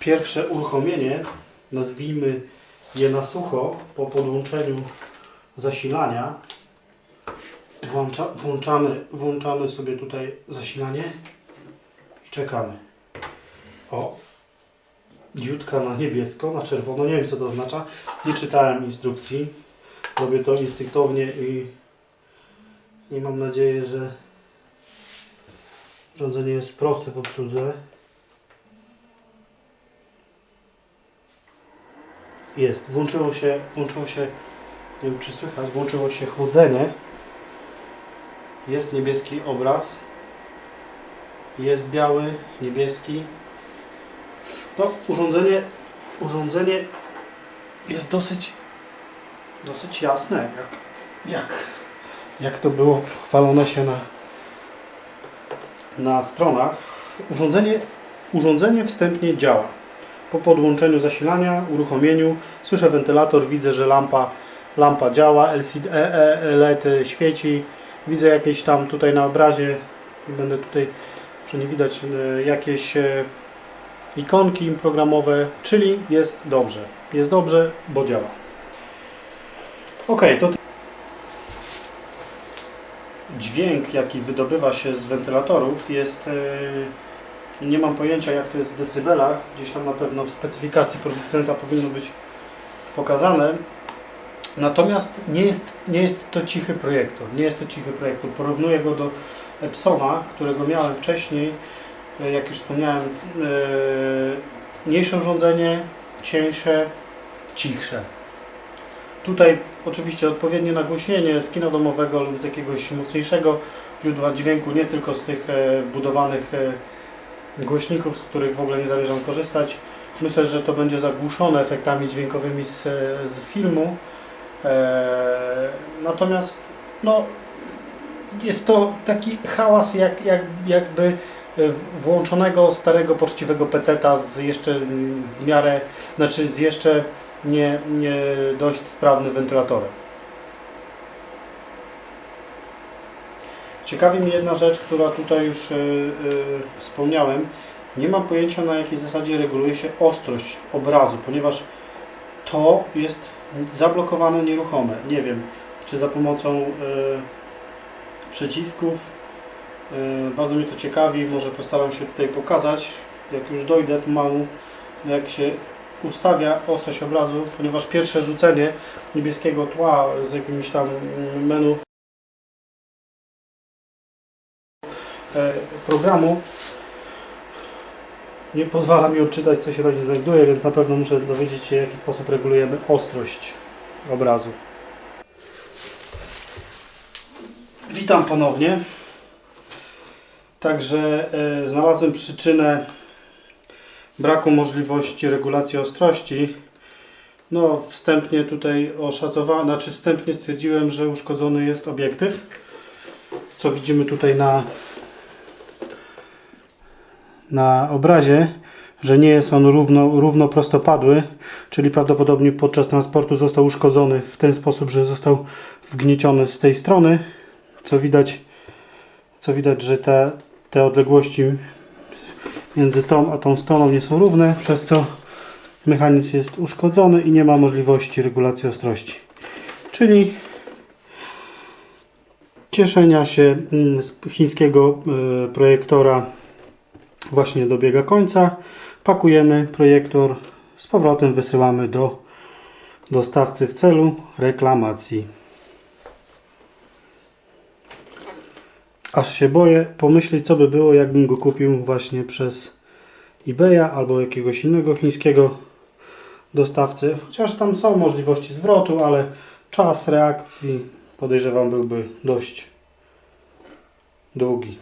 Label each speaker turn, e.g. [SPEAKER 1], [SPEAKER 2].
[SPEAKER 1] pierwsze uruchomienie, nazwijmy je na sucho, po podłączeniu zasilania. Włącza, włączamy, włączamy sobie tutaj zasilanie i czekamy. O, diodka na niebiesko, na czerwono, nie wiem co to oznacza. Nie czytałem instrukcji. Robię to instynktownie i, i mam nadzieję, że urządzenie jest proste w obsłudze. Jest, włączyło się, włączyło się, nie wiem czy słychać, włączyło się chłodzenie. Jest niebieski obraz. Jest biały, niebieski. No, urządzenie, urządzenie jest dosyć, dosyć jasne, jak, jak, jak to było chwalone się na, na stronach. Urządzenie, urządzenie wstępnie działa. Po podłączeniu zasilania, uruchomieniu, słyszę wentylator, widzę, że lampa, lampa działa, LCD, e, e, LED świeci, widzę jakieś tam tutaj na obrazie, będę tutaj, że nie widać, e, jakieś ikonki programowe, czyli jest dobrze. Jest dobrze, bo działa. Ok, to dźwięk, jaki wydobywa się z wentylatorów jest, nie mam pojęcia jak to jest w decybelach, gdzieś tam na pewno w specyfikacji producenta powinno być pokazane. Natomiast nie jest, nie jest to cichy projektor, nie jest to cichy projektor. Porównuję go do Epsona, którego miałem wcześniej, E, jak już wspomniałem, e, mniejsze urządzenie, cieńsze, cichsze. Tutaj oczywiście odpowiednie nagłośnienie z kina domowego lub z jakiegoś mocniejszego źródła dźwięku, nie tylko z tych e, wbudowanych głośników, z których w ogóle nie zamierzam korzystać. Myślę, że to będzie zagłuszone efektami dźwiękowymi z, z filmu. E, natomiast no, jest to taki hałas, jak, jak, jakby w- włączonego starego poczciwego peceta z jeszcze w miarę, znaczy z jeszcze nie, nie dość sprawnym wentylatorem. Ciekawi mnie jedna rzecz, która tutaj już y, y, wspomniałem. Nie mam pojęcia na jakiej zasadzie reguluje się ostrość obrazu, ponieważ to jest zablokowane nieruchome. Nie wiem, czy za pomocą y, przycisków Bardzo mnie to ciekawi, może postaram się tutaj pokazać, jak już dojdę pomału, jak się ustawia ostrość obrazu, ponieważ pierwsze rzucenie niebieskiego tła z jakimś tam mm, menu programu nie pozwala mi odczytać, co się rośnie znajduje, więc na pewno muszę dowiedzieć się, w jaki sposób regulujemy ostrość obrazu. Witam ponownie. Także e, znalazłem przyczynę braku możliwości regulacji ostrości. No, wstępnie tutaj oszacowałem, znaczy wstępnie stwierdziłem, że uszkodzony jest obiektyw, co widzimy tutaj na, na obrazie, że nie jest on równo, równo prostopadły, czyli prawdopodobnie podczas transportu został uszkodzony w ten sposób, że został wgnieciony z tej strony, co widać co widać, że te, te odległości między tą a tą stroną nie są równe, przez co mechanizm jest uszkodzony i nie ma możliwości regulacji ostrości. Czyli cieszenia się mm, z chińskiego e, projektora właśnie dobiega końca. Pakujemy projektor, z powrotem wysyłamy do dostawcy w celu reklamacji. Aż się boję pomyśleć, co by było, jakbym go kupił właśnie przez eBaya albo jakiegoś innego chińskiego dostawcy. Chociaż tam są możliwości zwrotu, ale czas reakcji podejrzewam byłby dość długi.